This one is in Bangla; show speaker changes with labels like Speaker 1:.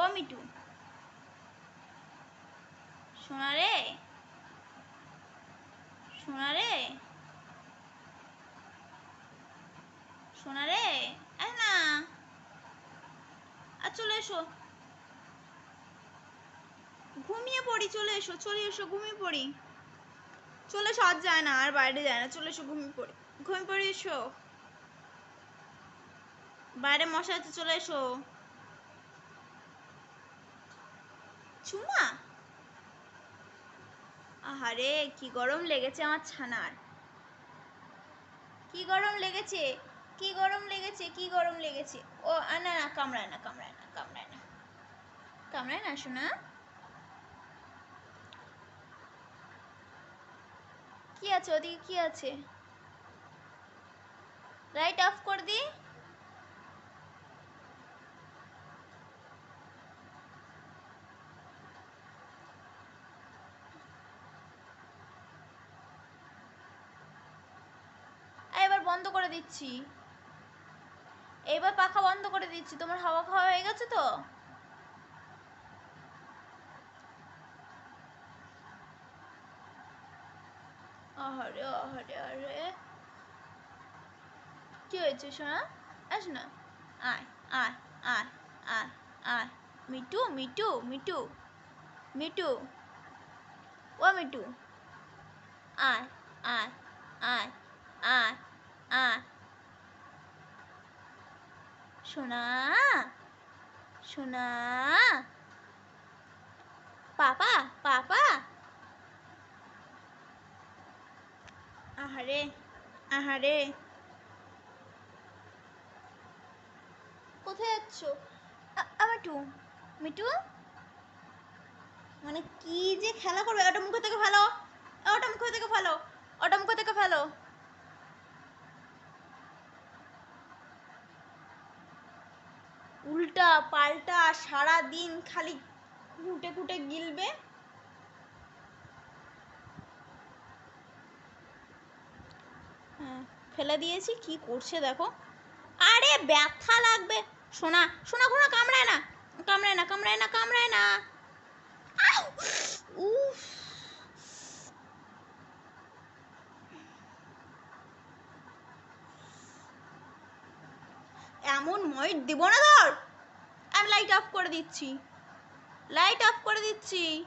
Speaker 1: ও মিটু সোনা রে। সোনা রে। সোনা রে। না। আর চলে এসো। ঘুমিয়ে পড়ি, চলে এসো চলে এসো, ঘুমিয়ে পড়ি। চলে এসো, আর যায় না, আর বাইরে যায় না, চলে এসো, ঘুমিয়ে পড়ি। ঘুমিয়ে পড়ি, এসো। বাইরে মশা আছে, চলে এসো। চুমা? আহারে, কি গরম লেগেছে আমার ছানার। কি গরম লেগেছে? কি গরম লেগেছে? কি গরম লেগেছে? ও না না, কামড়ায় না কামড়ায় না কামড়ায় না। কামড়ায় না শোনা কি আছে, ওদিকে কি আছে? লাইট অফ করে দি এই, এবার বন্ধ করে দিচ্ছি। এবার পাখা বন্ধ করে দিচ্ছি। তোমার হাওয়া খাওয়া হয়ে গেছে তো? আহারে আহারে আরে কি হয়েছে সোনা? আস না আয় আয় আয় আয় আয়। মিটু মিটু মিটু মিটু ও মিটু আয় আয় আয় আয়। আয় সোনা সোনা। পাপা পাপা। আহারে আহারে। কোথায় যাচ্ছ? আ- আ, মিটু মিটু? মানে কি যে খেলা করবে ওটা মুখ থেকে ফেলো। ওটা মুখ থেকে ফেলো ওটা মুখ থেকে ফেলো। উল্টা পাল্টা সারা দিন খালি কুটে কুটে গিলবে। হ্যাঁ ফেলে দিয়েছি, কি করছে দেখো। আরে ব্যথা লাগবে। সোনা সোনা সোনা কামড়ায় না। কামড়ায় না কামড়ায় না কামড়ায় না। উফ! এমন ময়ূর দিব না ধর। আমি লাইট অফ করে দিচ্ছি। লাইট অফ করে দিচ্ছি।